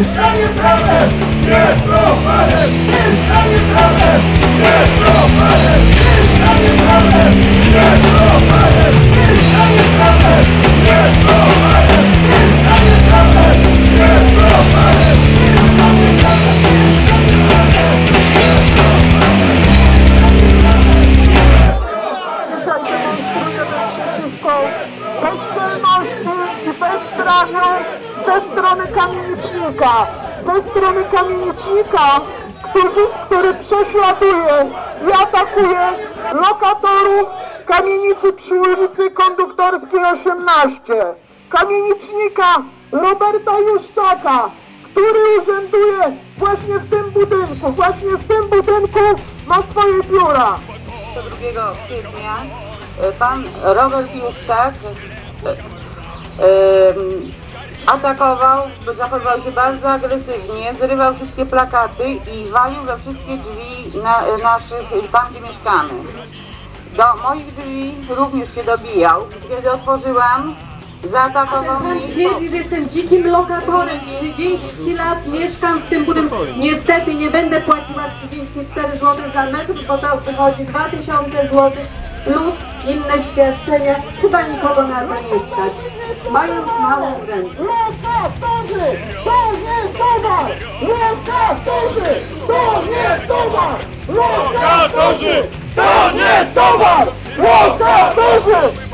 Jest dla mnie prawem, jest profanem Jest dla mnie prawem, jest profanem Jest dla mnie prawem, jest profanem Jest dla mnie prawem, jest profanem Jest dla mnie prawem, jest profanem Jest dla mnie prawem, jest profanem Dzisiaj demonstrujemy przeciwko bezczelności i bezprawiu krytyka ze strony kamienicznika, który, który prześladuje i atakuje lokatorów kamienicy przy ulicy Konduktorskiej 18, kamienicznika Roberta Juszczaka, który urzęduje właśnie w tym budynku, właśnie w tym budynku ma swoje biura. 2 kwietnia e, pan Robert Juszczak e, e, atakował, zachowywał się bardzo agresywnie, zrywał wszystkie plakaty i walił we wszystkie drzwi na, naszych, tam gdzie mieszkamy. Do moich drzwi również się dobijał. Kiedy otworzyłam, zaatakował mnie twierdzi, że jestem dzikim lokatorem. 30 lat mieszkam w tym budynku. Niestety nie będę płaciła 34 zł za metr, bo to wychodzi 2000 zł plus inne świadczenia. Chyba nikogo na to nie stać. Mając małą rękę. Lokatorzy, to nie towar! Lokatorzy, to nie towar! Lokatorzy,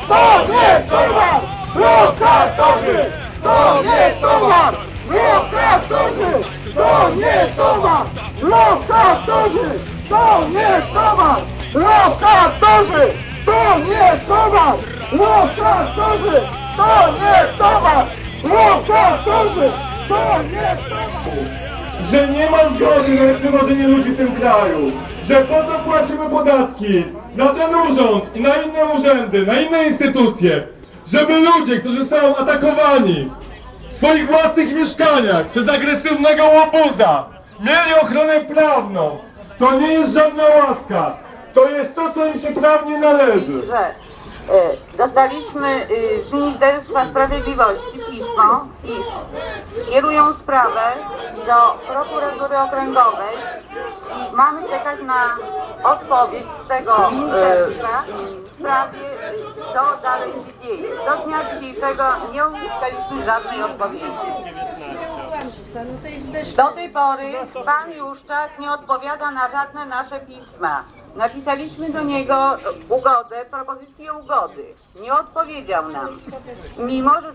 to nie towar! Lokatorzy, to nie towar! Lokatorzy, to nie towar! Lokatorzy, to nie towar! Lokatorzy, to nie towar! Lokatorzy, to nie towar! Lokatorzy, to nie towar! że nie ma zgody na lekceważenie ludzi w tym kraju, że po to płacimy podatki na ten urząd i na inne urzędy, na inne instytucje, żeby ludzie, którzy są atakowani w swoich własnych mieszkaniach przez agresywnego łobuza, mieli ochronę prawną. To nie jest żadna łaska. To jest to, co im się prawnie należy. e, dostaliśmy e, z Ministerstwa Sprawiedliwości pismo, iż skierują sprawę do prokuratury okręgowej i mamy czekać na odpowiedź z tego ministerstwa w sprawie, co dalej się dzieje. Do dnia dzisiejszego nie uzyskaliśmy żadnej odpowiedzi. Do tej pory pan Juszczak nie odpowiada na żadne nasze pisma. Napisaliśmy do niego ugodę, propozycję ugody. Nie odpowiedział nam. Mimo, że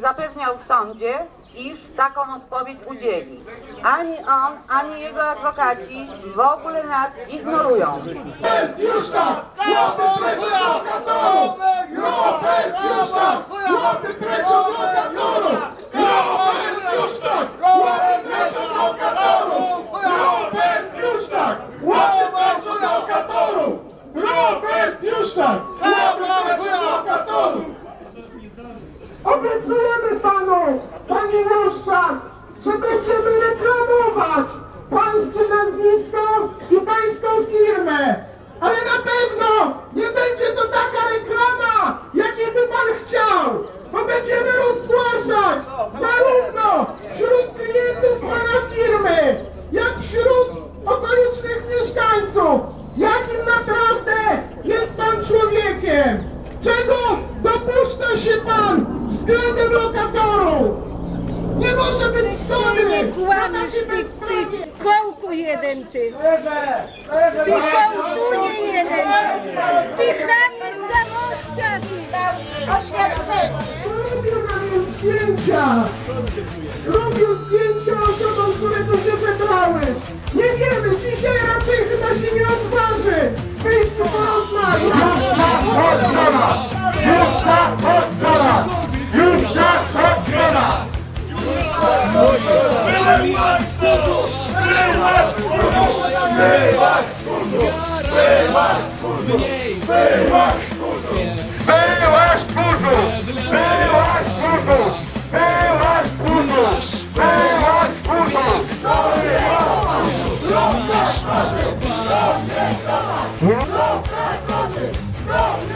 zapewniał w sądzie, iż taką odpowiedź udzieli. Ani on, ani jego adwokaci w ogóle nas ignorują. Juszczak! Jezus tak! Amen! Amen! Kołku jeden, ty. Ty kołtunie jeden. Ty chamie z zamościa, ty. Robią nam zdjęcia! Robią zdjęcia osobom, które tu się zebrały! Nie wiemy, dzisiaj raczej chyba się nie odważy Meio escudo! Meio escudo! Meio escudo! Meio escudo! Meio escudo! Meio escudo! Não Não